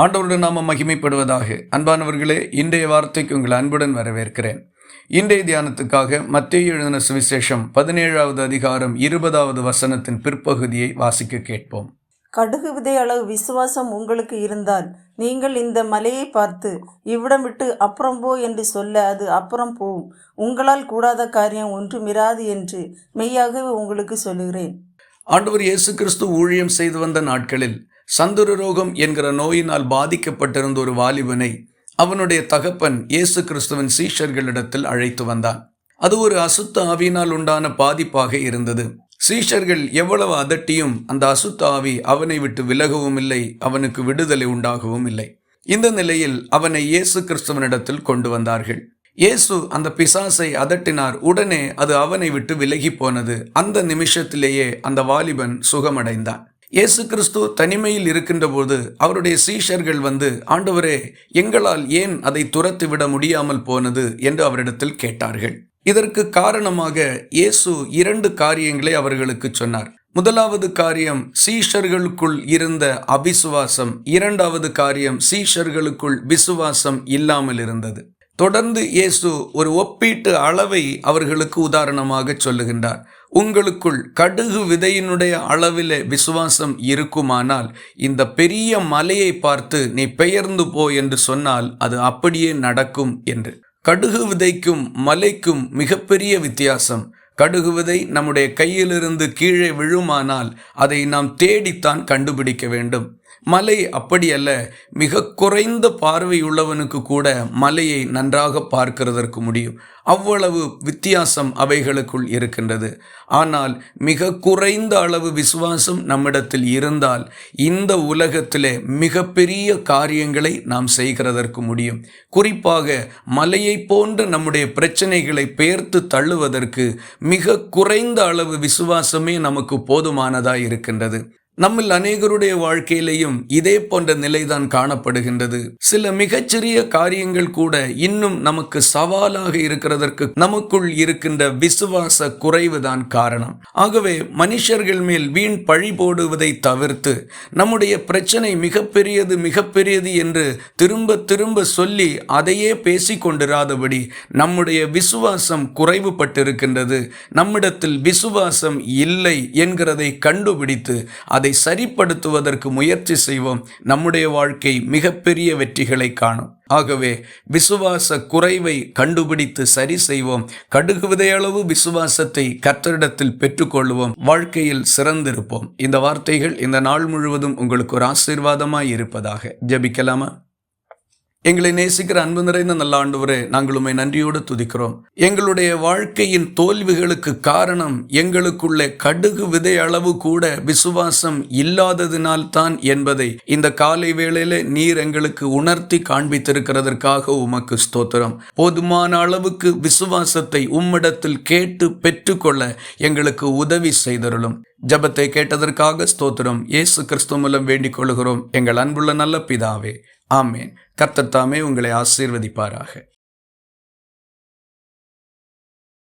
ஆண்டவருடைய நாம மகிமைப்படுவதாக. அன்பானவர்களே இன்றைய வார்த்தைக்கு உங்கள் அன்புடன் வரவேற்கிறேன். இன்றைய தியானத்துக்காக மத்திய எழுதின சுவிசேஷம் பதினேழாவது அதிகாரம் இருபதாவது வசனத்தின் பிற்பகுதியை வாசிக்க கேட்போம். கடுகு விதை அளவு விசுவாசம் உங்களுக்கு இருந்தால் நீங்கள் இந்த மலையை பார்த்து இவ்விடம் விட்டு அப்புறம் போ என்று சொல்ல அது அப்புறம் போகும். உங்களால் கூடாத காரியம் ஒன்றுமிராது என்று மெய்யாகவே உங்களுக்கு சொல்லுகிறேன். ஆண்டவர் இயேசு கிறிஸ்து ஊழியம் செய்து வந்த நாட்களில் சந்துரு ரோகம் என்கிற நோயினால் பாதிக்கப்பட்டிருந்த ஒரு வாலிபனை அவனுடைய தகப்பன் இயேசு கிறிஸ்துவின் சீஷர்களிடத்தில் அழைத்து வந்தான். அது ஒரு அசுத்த ஆவியினால் உண்டான பாதிப்பாக இருந்தது. சீஷர்கள் எவ்வளவு அதட்டியும் அந்த அசுத்த ஆவி அவனை விட்டு விலகவும் இல்லை அவனுக்கு விடுதலை உண்டாகவும் இல்லை. இந்த நிலையில் அவனை இயேசு கிறிஸ்துவனிடத்தில் கொண்டு வந்தார்கள். இயேசு அந்த பிசாசை அதட்டினார். உடனே அது அவனை விட்டு விலகி போனது. அந்த நிமிஷத்திலேயே அந்த வாலிபன் சுகமடைந்தான். இயேசு கிறிஸ்து தனிமையில் இருக்கின்ற போது அவருடைய சீஷர்கள் வந்து ஆண்டவரே எங்களால் ஏன் அதை துரத்து விட முடியாமல் போனது? என்று அவரிடத்தில் கேட்டார்கள். இதற்கு காரணமாக இயேசு இரண்டு காரியங்களை அவர்களுக்கு சொன்னார். முதலாவது காரியம் சீஷர்களுக்குள் இருந்த அபிசுவாசம் இரண்டாவது காரியம் சீஷர்களுக்குள் விசுவாசம் இல்லாமல் இருந்தது. தொடர்ந்து இயேசு ஒரு ஒப்பீட்டு அளவை அவர்களுக்கு உதாரணமாக சொல்லுகின்றார். உங்களுக்குள் கடுகு விதையினுடைய அளவிலே விசுவாசம் இருக்குமானால் இந்த பெரிய மலையை பார்த்து நீ பெயர்ந்து போ என்று சொன்னால் அது அப்படியே நடக்கும் என்று. கடுகு விதைக்கும் மலைக்கும் மிகப்பெரிய வித்தியாசம். கடுகு விதை நம்முடைய கையிலிருந்து கீழே விழுமானால் அதை நாம் தேடித்தான் கண்டுபிடிக்க வேண்டும். மலை அப்படி அல்ல மிக குறைந்த பார்வையுள்ளவனுக்கு கூட மலையை நன்றாக பார்க்கிறதற்கு முடியும். அவ்வளவு வித்தியாசம் அவைகளுக்குள் இருக்கின்றது. ஆனால் மிக குறைந்த அளவு விசுவாசம் நம்மிடத்தில் இருந்தால் இந்த உலகத்திலே மிகப்பெரிய காரியங்களை நாம் செய்கிறதற்கு முடியும். குறிப்பாக மலையை போன்ற நம்முடைய பிரச்சனைகளை பெயர்த்து தள்ளுவதற்கு மிக குறைந்த அளவு விசுவாசமே நமக்கு போதுமானதாக இருக்கின்றது. நம்மில் அநேகருடைய வாழ்க்கையிலையும் இதே போன்ற நிலைதான் காணப்படுகின்றது. சில மிகச்சிறிய காரியங்கள் கூட இன்னும் நமக்கு சவாலாக இருக்கிறதற்கு நமக்குள் இருக்கின்ற விசுவாச குறைவுதான் காரணம். ஆகவே மனுஷர்கள் மேல் வீண் பழி போடுவதை தவிர்த்து நம்முடைய பிரச்சனை மிகப்பெரியது மிகப்பெரியது என்று திரும்ப திரும்ப சொல்லி அதையே பேசிக்கொண்டிராதபடி நம்முடைய விசுவாசம் குறைவுபட்டிருக்கின்றது. நம்மிடத்தில் விசுவாசம் இல்லை என்கிறதை கண்டுபிடித்து அதை சரிப்படுத்துவதற்கு முயற்சி செய்வோம். நம்முடைய வாழ்க்கை மிகப்பெரிய வெற்றிகளை காணும். ஆகவே விசுவாச குறைவை கண்டுபிடித்து சரி செய்வோம். கடுகுவதையளவு விசுவாசத்தை கத்தரிடத்தில் பெற்றுக்கொள்வோம். வாழ்க்கையில் சிறந்திருப்போம். இந்த வார்த்தைகள் இந்த நாள் முழுவதும் உங்களுக்கு ஒரு ஆசீர்வாதமாய் இருப்பதாக. ஜபிக்கலாமா? எங்களை நேசிக்கிற அன்பு நிறைந்த நல்ல ஆண்டவரே நாங்கள் உண்மை நன்றியோடு துதிக்கிறோம். எங்களுடைய வாழ்க்கையின் தோல்விகளுக்கு காரணம் எங்களுக்குள்ளே கடுகு விதை அளவு கூட விசுவாசம் இல்லாததினால் தான் என்பதை இந்த காலை வேளையில நீர் எங்களுக்கு உணர்த்தி காண்பித்திருக்கிறதற்காக உமக்கு ஸ்தோத்திரம். போதுமான அளவுக்கு விசுவாசத்தை உம்மிடத்தில் கேட்டு பெற்றுக்கொள்ள எங்களுக்கு உதவி செய்தருளும். ஜபத்தை கேட்டதற்காக ஸ்தோத்திரம். இயேசு கிறிஸ்து மூலம் வேண்டிக் கொள்கிறோம் எங்கள் அன்புள்ள நல்ல பிதாவே ஆமேன். கர்த்தத்தாமே உங்களை ஆசீர்வதிப்பாராக.